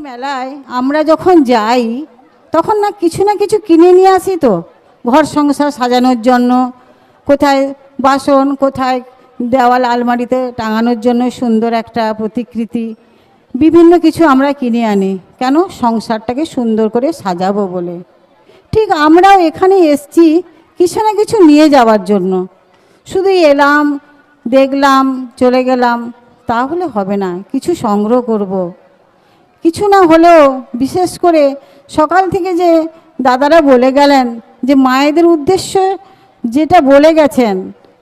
মেলায় আমরা যখন যাই, তখন না কিছু না কিছু কিনে নিয়ে আসি তো। ঘর সংসার সাজানোর জন্য, কোথায় বাসন, কোথায় দেওয়াল আলমারিতে টাঙানোর জন্য সুন্দর একটা প্রতিকৃতি, বিভিন্ন কিছু আমরা কিনে আনি। কেন? সংসারটাকে সুন্দর করে সাজাবো বলে। ঠিক আমরাও এখানে এসছি কিছু না কিছু নিয়ে যাওয়ার জন্য। শুধু এলাম দেখলাম, চলে গেলাম, তাহলে হবে না, কিছু সংগ্রহ করব। কিছু না হলেও, বিশেষ করে সকাল থেকে যে দাদারা বলে গেলেন যে মায়েদের উদ্দেশ্য যেটা বলে গেছেন,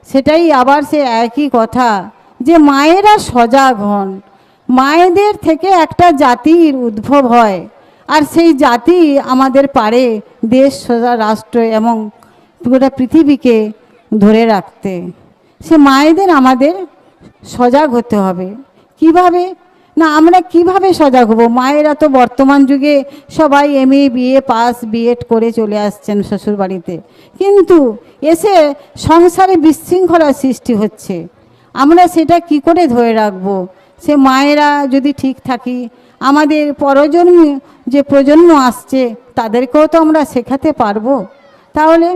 সেটাই আবার সে একই কথা, যে মায়েরা সজাগ হন মায়েদের থেকে একটা জাতির উদ্ভব হয়, আর সেই জাতি আমাদের পারে দেশ, রাষ্ট্র এবং গোটা পৃথিবীকে ধরে রাখতে সে মায়েদের আমাদের সজাগ হতে হবে। কীভাবে? না, আমরা কীভাবে সজাগ হব? মায়েরা তো বর্তমান যুগে সবাই এম বিএ পাস বিএড করে চলে আসছেন শ্বশুরবাড়িতে। কিন্তু এসে সংসারে বিশৃঙ্খলার সৃষ্টি হচ্ছে। আমরা সেটা কি করে ধরে রাখব? সে মায়েরা যদি ঠিক থাকি, আমাদের পরজন্ম যে প্রজন্ম আসছে, তাদেরকেও তো আমরা শেখাতে পারব। তাহলে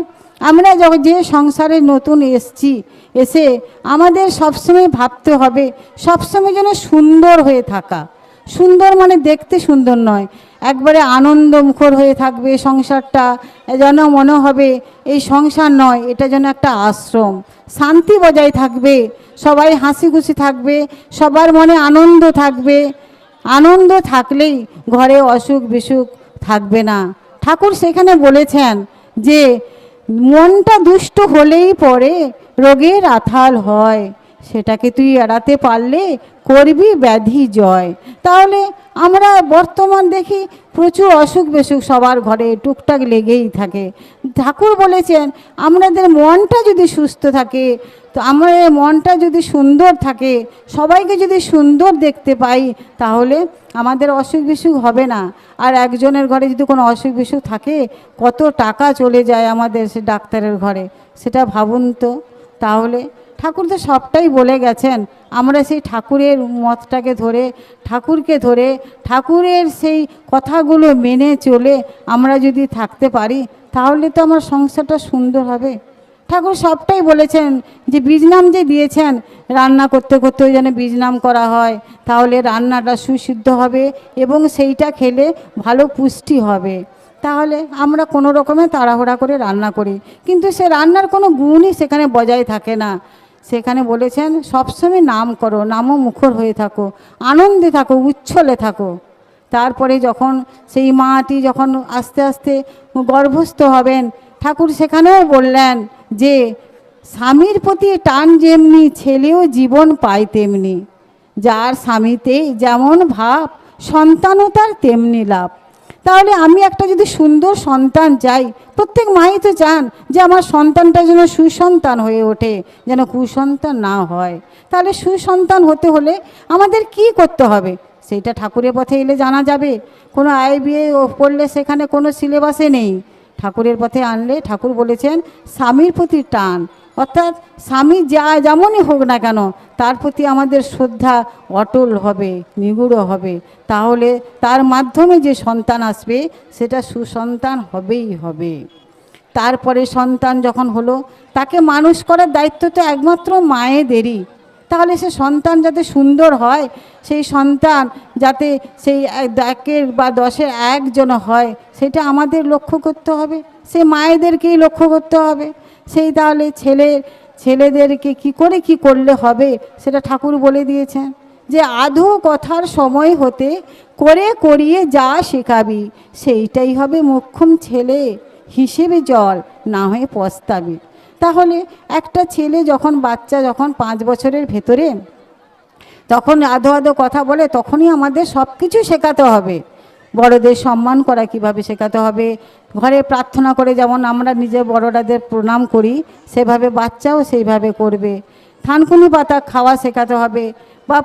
আমরা যে সংসারে নতুন এসছি, এসে আমাদের সবসময় ভাবতে হবে, সবসময় যেন সুন্দর হয়ে থাকা। সুন্দর মানে দেখতে সুন্দর নয়, একবারে আনন্দ মুখর হয়ে থাকবে সংসারটা, যেন মনে হবে এই সংসার নয়, এটা যেন একটা আশ্রম। শান্তি বজায় থাকবে, সবাই হাসি খুশি থাকবে, সবার মনে আনন্দ থাকবে। আনন্দ থাকলেই ঘরে অসুখ বিসুখ থাকবে না। ঠাকুর সেখানে বলেছেন যে মনটা দুষ্ট হলেই পরে রোগের আথাল হয়। সেটাকে তুই এড়াতে পারলে করবি ব্যাধি জয়। তাহলে আমরা বর্তমান দেখি প্রচুর অসুখ বেসুখ সবার ঘরে টুকটাক লেগেই থাকে। ঠাকুর বলেছেন, আমাদের মনটা যদি সুস্থ থাকে, তো আমাদের মনটা যদি সুন্দর থাকে, সবাইকে যদি সুন্দর দেখতে পাই, তাহলে আমাদের অসুখ বিসুখ হবে না। আর একজনের ঘরে যদি কোনো অসুখ বিসুখ থাকে, কত টাকা চলে যায় আমাদের সে ডাক্তারের ঘরে, সেটা ভাবুন তো। তাহলে ঠাকুর তো সবটাই বলে গেছেন, আমরা সেই ঠাকুরের মতটাকে ধরে, ঠাকুরকে ধরে, ঠাকুরের সেই কথাগুলো মেনে চলে আমরা যদি থাকতে পারি তাহলে তো আমার সংসারটা সুন্দর হবে। ঠাকুর সবটাই বলেছেন যে বীজনাম যে দিয়েছেন, রান্না করতে করতেও যেন বীজনাম করা হয়, তাহলে রান্নাটা সুসিদ্ধ হবে এবং সেইটা খেলে ভালো পুষ্টি হবে। তাহলে আমরা কোনো রকমে তাড়াহুড়া করে রান্না করি। কিন্তু সে রান্নার কোনো গুণই সেখানে বজায় থাকে না। সেখানে বলেছেন, সবসময় নাম করো, নামও মুখর হয়ে থাকো, আনন্দে থাকো, উচ্ছলে থাকো। তারপরে যখন সেই মাটি যখন আস্তে আস্তে গর্ভস্থ হবেন, ঠাকুর সেখানেও বললেন যে, স্বামীর প্রতি টান যেমনি, ছেলেও জীবন পায় তেমনি। যার স্বামীতে যেমন ভাব, সন্তানও তার তেমনি লাভ। তাহলে আমি একটা যদি সুন্দর সন্তান চাই, প্রত্যেক মাই তো চান যে আমার সন্তানটা যেন সুসন্তান হয়ে ওঠে, যেন কুসন্তান না হয়। তাহলে সুসন্তান হতে হলে আমাদের কি করতে হবে? সেইটা ঠাকুরের পথে এলে জানা যাবে। কোনো আই বিয়ে পড়লে সেখানে কোনো সিলেবাসে নেই। ঠাকুরের পথে আনলে ঠাকুর বলেছেন, স্বামীর প্রতি টান। অর্থাৎ স্বামী যা যেমনই হোক না কেন, তার প্রতি আমাদের শ্রদ্ধা অটল হবে, নিগুড় হবে। তাহলে তার মাধ্যমে যে সন্তান আসবে, সেটা সুসন্তান হবেই হবে। তারপরে সন্তান যখন হলো, তাকে মানুষ করার দায়িত্ব তো একমাত্র মায়েদেরই। তাহলে সে সন্তান যাতে সুন্দর হয়, সেই সন্তান যাতে সেই একের বা দশের একজন হয়, সেটা আমাদের লক্ষ্য করতে হবে। সে মায়েদেরকেই লক্ষ্য করতে হবে। সেই তাহলে ছেলে, ছেলেদেরকে কি করে কি করলে হবে, সেটা ঠাকুর বলে দিয়েছেন। যে আধো কথার সময় হতে করে করিয়ে যা শেখাবি, সেইটাই হবে মোক্ষম ছেলে। হিসেবে জল না হয়ে পস্তাবি। তাহলে একটা ছেলে যখন বাচ্চা যখন পাঁচ বছরের ভেতরে, তখন আধো আধো কথা বলে, তখনই আমাদের সব কিছু শেখাতে হবে। বড়দের সম্মান করা কীভাবে শেখাতে হবে? ঘরে প্রার্থনা করে যেমন আমরা নিজে বড়রাদের প্রণাম করি, সেভাবে বাচ্চাও সেইভাবে করবে। থানকুনি পাতা খাওয়া শেখাতে হবে বা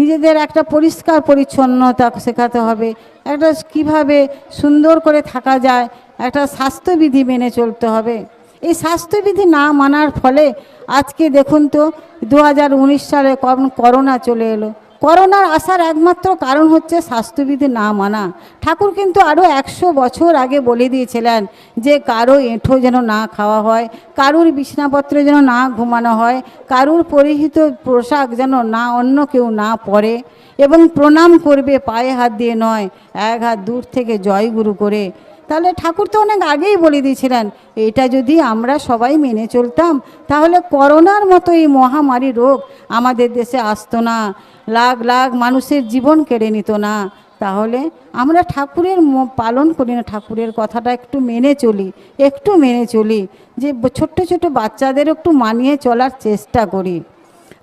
নিজেদের একটা পরিষ্কার পরিচ্ছন্নতা শেখাতে হবে। একটা কীভাবে সুন্দর করে থাকা যায়, একটা স্বাস্থ্যবিধি মেনে চলতে হবে। এই স্বাস্থ্যবিধি না মানার ফলে আজকে দেখুন তো দু হাজার উনিশ সালে কর- করোনা চলে এলো। করোনার আসার একমাত্র কারণ হচ্ছে স্বাস্থ্যবিধি না মানা। ঠাকুর কিন্তু আরও একশো বছর আগে বলে দিয়েছিলেন যে কারও এঁঠো যেন না খাওয়া হয়, কারুর বিছনাপত্র যেন না ঘুমানো হয়, কারুর পরিহিত পোশাক যেন না, অন্য কেউ না পরে এবং প্রণাম করবে পায়ে হাত দিয়ে নয়, এক হাত দূর থেকে জয়গুরু করে। তাহলে ঠাকুর তো অনেক আগেই বলে দিয়েছিলেন, এটা যদি আমরা সবাই মেনে চলতাম, তাহলে করোনার মতো এই মহামারী রোগ আমাদের দেশে আসতো না, লাখ লাখ মানুষের জীবন কেড়ে নিত না। তাহলে আমরা ঠাকুরের পালন করি না, ঠাকুরের কথাটা একটু মেনে চলি, একটু মেনে চলি, যে ছোট্ট ছোট বাচ্চাদের একটু মানিয়ে চলার চেষ্টা করি।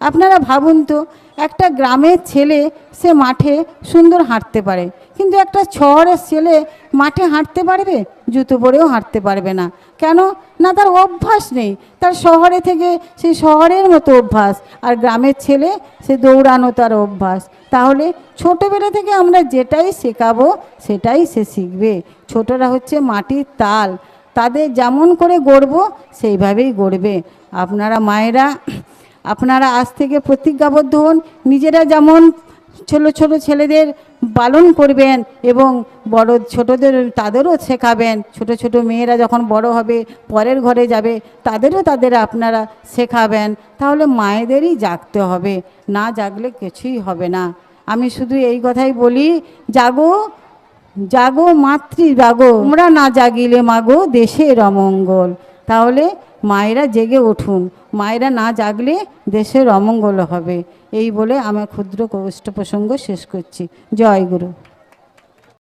আপনারা ভাবুন তো, একটা গ্রামের ছেলে সে মাঠে সুন্দর হাঁটতে পারে, কিন্তু একটা শহরের ছেলে মাঠে হাঁটতে পারবে? জুতো পরেও হাঁটতে পারবে না। কেন? না, তার অভ্যাস নেই। তার শহরে থেকে সেই শহরের মতো অভ্যাস, আর গ্রামের ছেলে সে দৌড়ানো তার অভ্যাস। তাহলে ছোটোবেলা থেকে আমরা যেটাই শেখাবো, সেটাই সে শিখবে। ছোটরা হচ্ছে মাটির তাল। তাদের যেমন করে গড়ব, সেইভাবেই গড়বে। আপনারা মায়েরা আপনারা আজ থেকে প্রতিজ্ঞাবদ্ধ হন, নিজেরা যেমন ছোট ছোট ছেলেদের পালন করবেন এবং বড় ছোটদের তাদেরও শেখাবেন, ছোট ছোট মেয়েরা যখন বড় হবে, পরের ঘরে যাবে, তাদেরও তাদের আপনারা শেখাবেন। তাহলে মায়েদেরই জাগতে হবে, না জাগলে কিছুই হবে না। আমি শুধু এই কথাই বলি, জাগো জাগো মাতৃ, জাগো। তোমরা না জাগিলে মাগো দেশের অমঙ্গল। তাহলে মায়েরা জেগে উঠুন। মায়েরা না জাগলে দেশের অমঙ্গল হবে। এই বলে আমার ক্ষুদ্র কষ্ট প্রসঙ্গ শেষ করছি। জয় গুরু।